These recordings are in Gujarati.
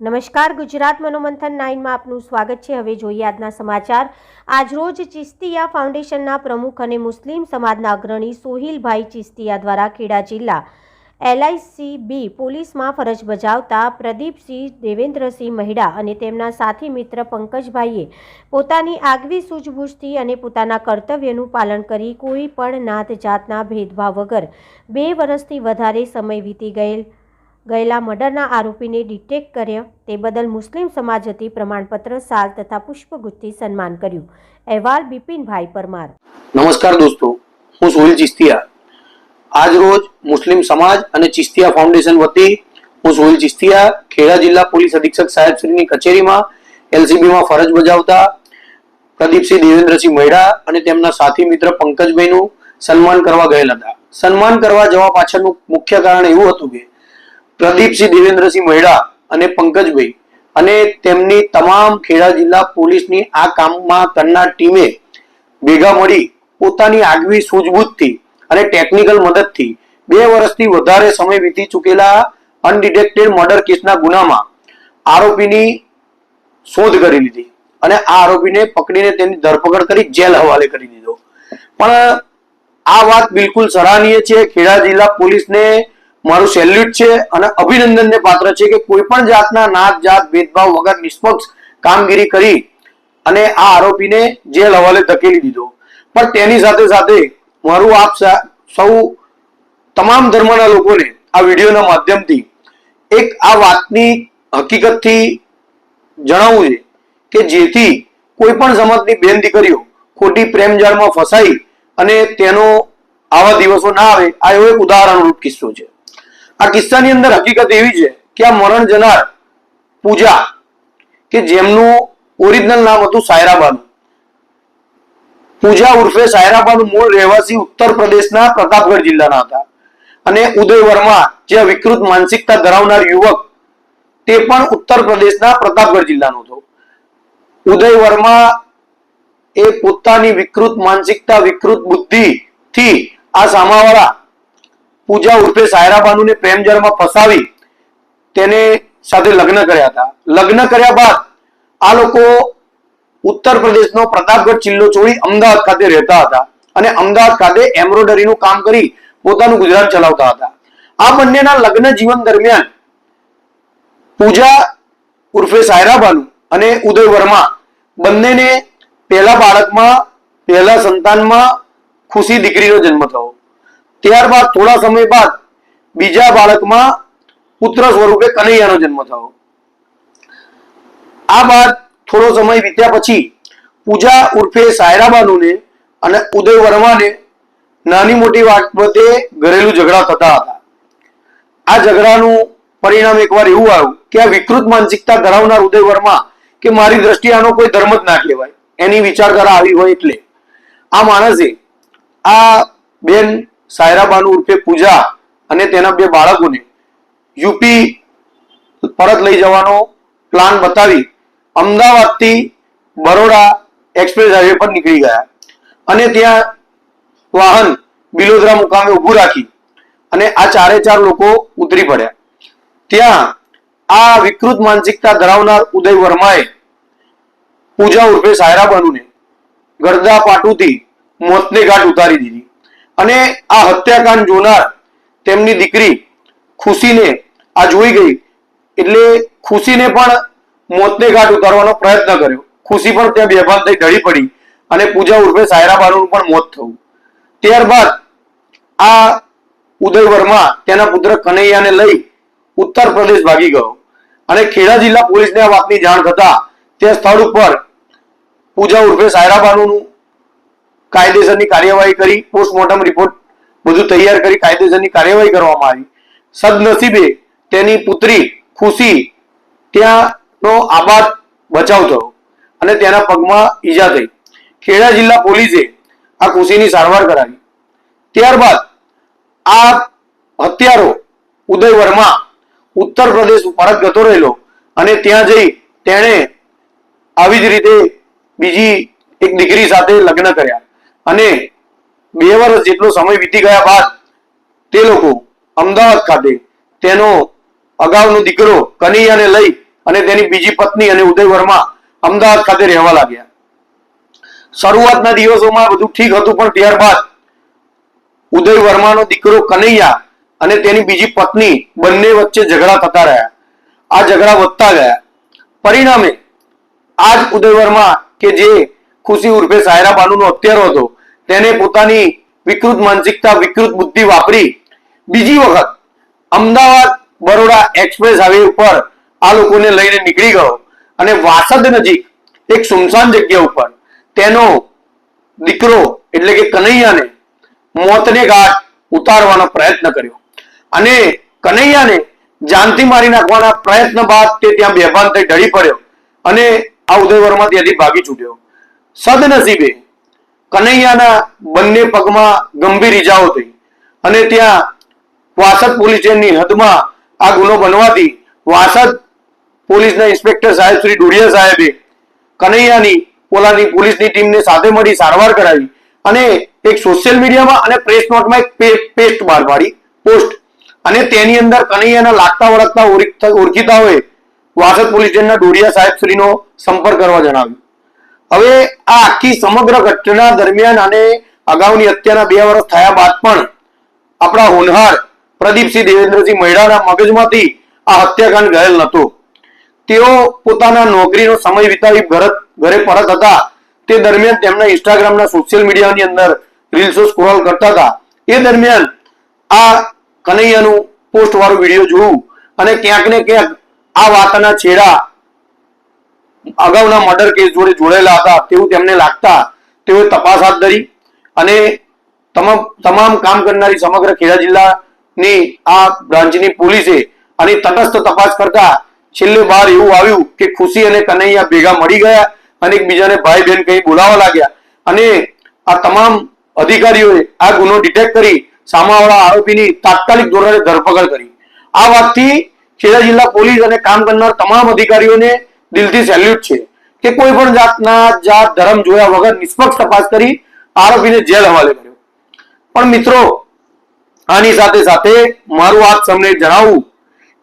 નમસ્કાર, ગુજરાત મનોમંથન નાઇનમાં આપનું સ્વાગત છે. હવે જોઈએ આજના સમાચાર. આજરોજ ચિસ્તિયા ફાઉન્ડેશનના પ્રમુખ અને મુસ્લિમ સમાજના અગ્રણી સોહિલભાઈ ચિસ્તિયા દ્વારા ખેડા જિલ્લા એલઆઈસી બી પોલીસમાં ફરજ બજાવતા પ્રદીપસિંહ દેવેન્દ્રસિંહ મહિડા અને તેમના સાથી મિત્ર પંકજભાઈએ પોતાની આગવી સૂઝબૂછથી અને પોતાના કર્તવ્યનું પાલન કરી કોઈ પણ નાત જાતના ભેદભાવ વગર બે વર્ષથી વધારે સમય વીતી ગયેલ ગયેલા મર્ડરના આરોપીને ડિટેક્ટ કર્યો. તે બદલ મુસ્લિમ સમાજ વતી પ્રમાણપત્ર સાલ તથા પુષ્પગુચ્છથી સન્માન કર્યું. અહેવાલ બિપિનભાઈ પરમાર. નમસ્કાર દોસ્તો, હું સુહિલ ચિસ્તિયા. આજ રોજ મુસ્લિમ સમાજ અને ચિસ્તિયા ફાઉન્ડેશન વતી હું સુહિલ ચિસ્તિયા ખેડા જિલ્લા પોલીસ અધિક્ષક સાહેબશ્રીની કચેરીમાં એલસીબીમાં ફરજ બજાવતા પ્રદીપસિંહ દેવેન્દ્રસિંહ મહેડા અને તેમના સાથી મિત્ર પંકજભાઈનું સન્માન કરવા ગયેલ હતા. સન્માન કરવા જવા પાછળનું મુખ્ય કારણ એવું હતું કે પ્રદીપસિંહ દેવેન્દ્રસિંહ મહેડા અને પંકજભાઈ અને તેમની તમામ ખેડા જિલ્લા પોલીસની આ કામમાં કરનાર ટીમે ભેગા મળી પોતાની આગવી સૂઝબૂઝથી અને ટેકનિકલ મદદથી બે વર્ષથી વધારે સમય વીતી ચૂકેલા અનડિટેક્ટેડ મર્ડર કેસના ગુનામાં આરોપીની શોધ કરી લીધી અને આ આરોપીને પકડીને તેની ધરપકડ કરી જેલ હવાલે કરી દીધો. પણ આ વાત બિલકુલ સરાહનીય છે. ખેડા જિલ્લા પોલીસને મારું સેલ્યુટ છે અને અભિનંદનને પાત્ર છે કે કોઈ પણ જાતના નાત, જાત, ભેદભાવ વગર નિષ્પક્ષ કામગીરી કરી અને આ આરોપીને જેલ હવાલે ધકેલી દીધો. પણ તેની સાથે સાથે મારું આપ સૌ તમામ ધર્મના લોકોને આ વિડીયોના માધ્યમથી એક આ વાતની હકીકતથી જણાવવું છે કે જેથી કોઈ પણ સમાજની બેન દીકરીઓ ખોટી પ્રેમજાળમાં ફસાઈ અને તેનો આવા દિવસો ના આવે, આ એવો એક ઉદાહરણરૂપ કિસ્સો છે. આ કિસ્સાની અંદર હકીકત એવી છે કે આ મરણ જનાર પૂજા, કે જેમનું ઓરિજિનલ નામ હતું સાયરાબાનું. પૂજા ઉર્ફે સાયરાબાનું મૂળ રહેવાસી ઉત્તર પ્રદેશના પ્રતાપગઢ જિલ્લાના હતા. અને ઉદય વર્મા, જે વિકૃત માનસિકતા ધરાવનાર યુવક, તે પણ ઉત્તર પ્રદેશના પ્રતાપગઢ જિલ્લાનો હતો. ઉદય વર્મા એ પોતાની વિકૃત માનસિકતા, વિકૃત બુદ્ધિ થી આ સામાવાળા પૂજા ઉર્ફે સાયરાબાનુને પ્રેમજળમાં ફસાવી તેને સાથે લગ્ન કર્યા હતા. લગ્ન કર્યા બાદ આ લોકો ઉત્તર પ્રદેશનો પ્રતાપગઢ જિલ્લો છોડી અમદાવાદ ખાતે રહેતા હતા અને અમદાવાદ ખાતે એમ્બ્રોઇડરીનું કામ કરી પોતાનું ગુજરાન ચલાવતા હતા. આ બંનેના લગ્ન જીવન દરમિયાન પૂજા ઉર્ફે સાયરાબાનુ અને ઉદય વર્મા બંનેને પહેલા બાળકમાં, પહેલા સંતાનમાં ખુશી દીકરીનો જન્મ થયો. ત્યારબાદ થોડા સમય બાદ બીજા બાળકમાં પુત્ર સ્વરૂપે કનૈયાનો જન્મ થયો. આ બાદ થોડો સમય વીત્યા પછી પૂજા ઉર્ફે સાયરાબાનુને અને ઉદય વર્માને નાની મોટી બાબતે ઘરેલું ઝઘડા થતા હતા. આ ઝઘડાનું પરિણામ એકવાર એવું આવ્યું કે આ વિકૃત માનસિકતા ધરાવનાર ઉદય વર્મા કે મારી દ્રષ્ટિએ આનો કોઈ ધર્મ જ ના કહેવાય. એની વિચારધારા આવી હોય એટલે આ માણસે આ બેન સાયરાબાનુ ઉર્ફે પૂજા અને તેના બે બાળકોને યુપી પરત લઈ જવાનો પ્લાન બતાવી અમદાવાદથી બરોડા એક્સપ્રેસ હાઈવે પર નીકળી ગયા. અને ત્યાં વાહન બિલોદરા મુકામે ઊભું રાખી અને આ ચારે ચાર લોકો ઉતરી પડ્યા. ત્યાં આ વિકૃત માનસિકતા ધરાવનાર ઉદય વર્માએ પૂજા ઉર્ફે સાયરા બનુને ગરદા પાટુથી મોતને ઘાટ ઉતારી દીધી. અને આ હત્યાકાંડ જોનાર તેમની દીકરી ખુશીને આ જોઈ ગઈ. એટલે ખુશીને પણ મોતને ઘાટ ઉતારવાનો પ્રયત્ન કર્યો. ખુશી પણ ત્યાં બેભાન થઈ ઢળી પડી અને પૂજા ઉર્ફે સાયરા બાનુનું પણ મોત થયું. ત્યારબાદ આ ઉદય તેના પુત્ર કનૈયાને લઈ ઉત્તર પ્રદેશ ભાગી ગયો અને ખેડા જિલ્લા પોલીસને આ વાતની જાણ થતા તે સ્થળ ઉપર પૂજા ઉર્ફે સાયરાબાનુનું કાયદેસરની કાર્યવાહી કરી પોસ્ટમોર્ટમ રિપોર્ટ બધું તૈયાર કરી કાયદેસરની કાર્યવાહી કરવામાં આવી. સદનસીબે તેની પુત્રી ખુશી ત્યાંનો આબાદ બચાવ થયો અને તેના પગમાં ઈજા થઈ. ખેડા જિલ્લા પોલીસે આ ખુશીની સારવાર કરાવી. ત્યારબાદ આ હત્યારો ઉદય વર્મા ઉત્તર પ્રદેશ પરત જતો રહેલો અને ત્યાં જઈ તેણે આવી જ રીતે બીજી એક દીકરી સાથે લગ્ન કર્યા. અને બે વર્ષ જેટલો સમય વીતી ગયા બાદ તે લોકો અમદાવાદ ખાતે તેનો અગાઉનો દીકરો કનૈયાને લઈ અને તેની બીજી પત્ની અને ઉદય વર્મા અમદાવાદ ખાતે રહેવા લાગ્યા. શરૂઆતના દિવસોમાં બધું ઠીક હતું, પણ ત્યારબાદ ઉદય વર્માનો દીકરો કનૈયા અને તેની બીજી પત્ની બંને વચ્ચે ઝઘડા થતા રહ્યા. આ ઝઘડા વધતા ગયા. પરિણામે આ જ ઉદય વર્મા કે જે ખુશી ઉર્ફે સાયરા બાનુનો અત્યારો હતો તેને પોતાની વિકૃત માનસિકતા, વિકૃત બુદ્ધિ વાપરી બીજી વખત અમદાવાદ બરોડા એક્સપ્રેસ હાઈવે ઉપર આ લોકોને લઈને નીકળી ગયો અને વાસદ નજીક એક સુમસાન જગ્યા ઉપર તેનો દીકરો એટલે કે કનૈયાને મોતને ઘાટ ઉતારવાનો પ્રયત્ન કર્યો. અને કનૈયાને જાનથી મારી નાખવાના પ્રયત્ન બાદ તે ત્યાં બેભાન થઈ ઢળી પડ્યો અને આ ઉદયવરમાં ત્યાંથી ભાગી છૂટ્યો. સદનસીબે કનૈયાના બંને પગમાં ગંભીર ઈજાઓ થઈ. અને ત્યાં વાસદ પોલીસ સ્ટેશનની હદમાં આ ગુનો બનવાથી વાસદ પોલીસના ઇન્સ્પેક્ટર સાહેબ શ્રી ડુડિયા સાહેબે કનૈયાની પોલાની પોલીસની ટીમને સાથે મળી સારવાર કરાવી અને એક સોશિયલ મીડિયામાં અને પ્રેસ નોટમાં એક પેસ્ટ બહાર પાડી, પોસ્ટ. અને તેની અંદર કનૈયાના લાગતા વળગતા ઓળખીતાઓએ વાસદ પોલીસ સ્ટેશનના ડોડિયા સાહેબ શ્રીનો સંપર્ક કરવા જણાવ્યું. હવે આ આખી સમગ્ર ઘટના દરમિયાન અને અગાઉની હત્યાના બે વર્ષ થયા બાદ પણ આપણા હોનહાર પ્રદીપસિંહ દેવેન્દ્રસિંહ મહેડાના મગજમાંથી આ હત્યાકાંડ ગયેલ નહોતો. તેઓ પોતાના નોકરીનો સમય વિતાવી ઘર પરત હતા. તે દરમિયાન તેમના ઇન્સ્ટાગ્રામના સોશિયલ મીડિયાની અંદર રીલ્સો સ્ક્રોલ કરતા હતા. એ દરમિયાન આ કનૈયાનું પોસ્ટ વાળું વીડિયો જોયું અને ક્યાંક ને ક્યાંક આ વાતના છેડા અગાઉના મર્ડર કેસ જોડે જોડાયેલા હતા, તેવું તેમને લાગતા તેઓએ તપાસ હાથ ધરી અને તમામ કામ કરનારી સમગ્ર ખેડા જિલ્લાની આ બ્રાન્ચની પોલીસે અને તટસ્થ તપાસ કરતા છેલ્લે બહાર એવું આવ્યું કે ખુશી અને કનૈયા ભેગા મળી ગયા અને એકબીજાને ભાઈ બહેન કહી બોલાવવા લાગ્યા. અને આ તમામ અધિકારીઓએ આ ગુનો ડિટેક્ટ કરી સામાવાળા આરોપીની તાત્કાલિક ધોરણે ધરપકડ કરી. આ વાતથી ખેડા જિલ્લા પોલીસ અને કામ કરનાર તમામ અધિકારીઓને દિલથી સેલ્યુટ છે કે કોઈ પણ જાતના જાત, ધર્મ, જોયા વગર નિષ્પક્ષ તપાસ કરી આરોપીને જેલ હવાલે કર્યો. પણ મિત્રો, આની સાથે સાથે મારું આપ સૌને જણાવું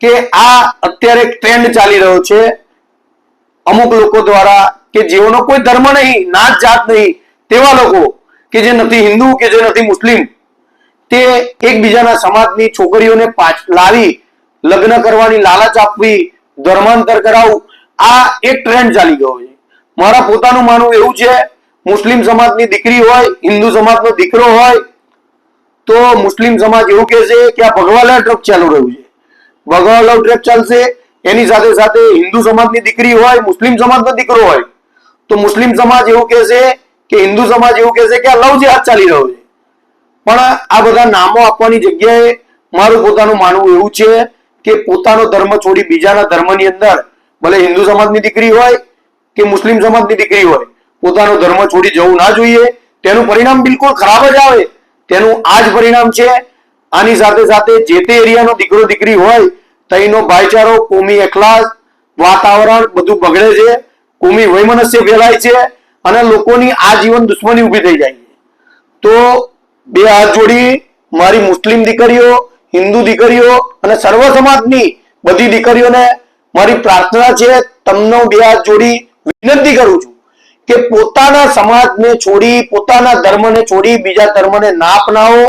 કે આ અત્યારે ટ્રેન્ડ ચાલી રહ્યો છે. અમુક લોકો દ્વારા કે જેઓનો કોઈ ધર્મ નહીં, નાત જાત નહીં, તેવા લોકો કે જે નથી હિન્દુ કે જે નથી મુસ્લિમ, તે એકબીજાના સમાજની છોકરીઓને લાવી, લગ્ન કરવાની લાલચ આપવી, ધર્માંતર કરાવવું આ એક ટ્રેન્ડ ચાલી ગયો છે. મારા પોતાનું માનવું એવું છે, મુસ્લિમ સમાજની દીકરી હોય, હિન્દુ સમાજનો દીકરો હોય, તો મુસ્લિમ સમાજ એવું કહે છે કે આ ભગવાલા ટ્રક ચાલુ રહ્યું છે. ભગવાલા ટ્રક ચાલશે, એની સાથે સાથે હિન્દુ સમાજની દીકરી હોય, મુસ્લિમ સમાજનો દીકરો હોય, તો મુસ્લિમ સમાજ એવું કહે છે કે હિન્દુ સમાજ એવું કહે છે કે આ લવ જેહાદ ચાલી રહ્યો છે. પણ આ બધા નામો આપવાની જગ્યાએ મારું પોતાનું માનવું એવું છે કે પોતાનો ધર્મ છોડી બીજાના ધર્મની અંદર ભલે હિન્દુ સમાજની દીકરી હોય કે મુસ્લિમ સમાજની દીકરી હોય, પોતાનો ધર્મ છોડી જવું ના જોઈએ, તેનું પરિણામ બિલકુલ ખરાબ જ આવે. તેનું આ જ પરિણામ છે, આની સાથે સાથે જે તે એરિયાનો દીકરો દીકરી હોય, તઈનો ભાઈચારો, કોમી એકલાસ વાતાવરણ બધું બગડે છે, કોમી વૈમનસ્ય ફેલાય છે, અને લોકોની આજીવન દુશ્મની ઊભી થઈ જાય છે. તો બે હાથ જોડી મારી મુસ્લિમ દીકરીઓ, હિન્દુ દીકરીઓ અને સર્વ સમાજની બધી દીકરીઓને મારી પ્રાર્થના છે તમને બે હાથ જોડી વિનંતી કરું છું કે પોતાના સમાજને છોડી, પોતાના ધર્મને છોડી, બીજા ધર્મને ના અપનાવો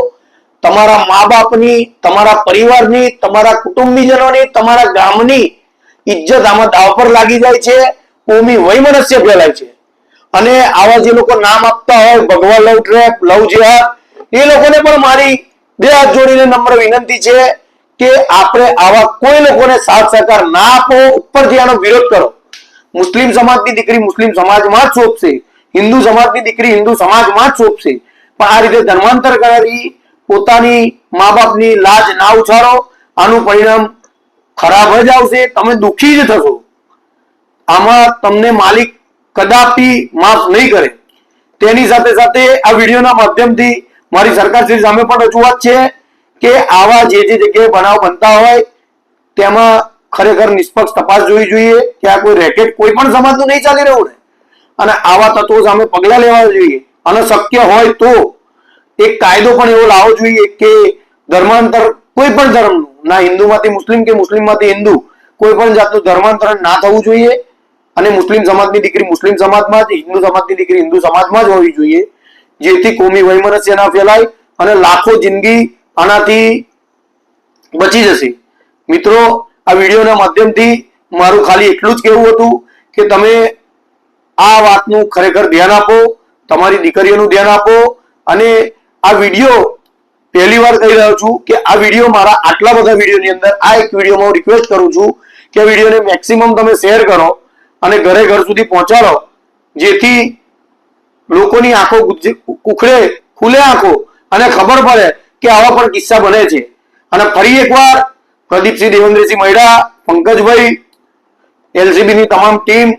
તમારા મા બાપની તમારા પરિવારની, તમારા કુટુંબીજનોની, તમારા ગામની ઇજ્જત આમાં દાવ પર લાગી જાય છે કોમી વૈમનસ્ય ફેલાય છે. અને આવા જે લોકો નામ આપતા હોય, ભગવાન લવ ટ્રેપ, લવ જેહાદ, એ લોકોને પણ મારી બે હાથ જોડીને નમ્ર વિનંતી છે. કે આપણે આવા કોઈ લોકોને સાથ સહકાર ના આપો ઉપરથી આનો વિરોધ કરો. મુસ્લિમ સમાજની દીકરી મુસ્લિમ સમાજમાં જ શોભશે હિન્દુ સમાજની દીકરી હિન્દુ સમાજમાં જ શોભશે પણ આ રીતે ધર્માંતર કરાવી પોતાની મા બાપની લાજ ના ઉછાળો, આનું પરિણામ ખરાબ જ આવશે, તમે દુઃખી જ થશો. આમાં તમને માલિક કદાપી માફ નહીં કરે. તેની સાથે સાથે આ વિડીયોના માધ્યમથી મારી સરકાર શ્રી સામે પણ રજૂઆત છે. કે આવા જે જે જગ્યાએ બનાવ બનતા હોય, તેમાં ખરેખર નિષ્પક્ષ તપાસ જોવી જોઈએ કે આ કોઈ રેકેટ કોઈ પણ સમાજનું નહીં ચાલી રહ્યું ને અને આવા તત્વો સામે પગલા લેવા જોઈએ. અને શક્ય હોય તો એક કાયદો પણ એવો લાવવો જોઈએ કે ધર્માંતર કોઈ પણ ધર્મનું, ના હિન્દુમાંથી મુસ્લિમ કે મુસ્લિમમાંથી હિન્દુ, કોઈ પણ જાતનું ધર્માંતરણ ના થવું જોઈએ. અને મુસ્લિમ સમાજની દીકરી મુસ્લિમ સમાજમાં જ, હિન્દુ સમાજની દીકરી હિન્દુ સમાજમાં જ હોવી જોઈએ. જેથી કોમી વૈમનસ્ય ફેલાય અને લાખો જિંદગી આનાથી બચી જશે. મિત્રો, આ વિડીયોના માધ્યમથી મારું ખાલી એટલું જ કહેવું હતું કે તમે આ વાતનું ખરેખર ધ્યાન આપો, તમારી દીકરીઓનું ધ્યાન આપો અને આ વીડિયો પહેલી વાર કહી રહ્યો છું કે આ વીડિયો મારા આટલા બધા વિડીયોની અંદર આ એક વિડીયોમાં હું રિક્વેસ્ટ કરું છું કે આ વિડીયોને મેક્સિમમ તમે શેર કરો અને ઘરે ઘર સુધી પહોંચાડો, જેથી લોકોની આંખો ઉખડે ખુલે આંખો અને ખબર પડે કે આવા પણ કિસ્સા બને છે. અને ફરી એકવાર પ્રદીપસિંહ દેવેન્દ્રસિંહ મહેડા પંકજભાઈ એલસીબી ની તમામ ટીમ,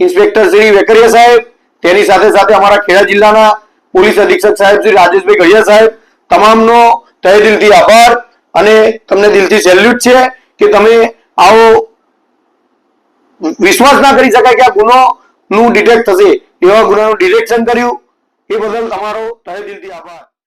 ઇન્સ્પેક્ટર શ્રી વેકરિયા સાહેબ, તેની સાથે સાથે અમારા ખેડા જિલ્લાના પોલીસ અધિક્ષક સાહેબ શ્રી રાજેશભાઈ ગઢિયા સાહેબ, તમામનો તહે દિલથી આભાર. અને તમને દિલથી સેલ્યુટ છે કે તમે આવો વિશ્વાસ ના કરી શકાય કે આ ગુનો નું ડિટેક્ટ થશે. એવા ગુનાનું ડિટેક્શન કર્યું. એ બદલ તમારો તહે દિલથી આભાર.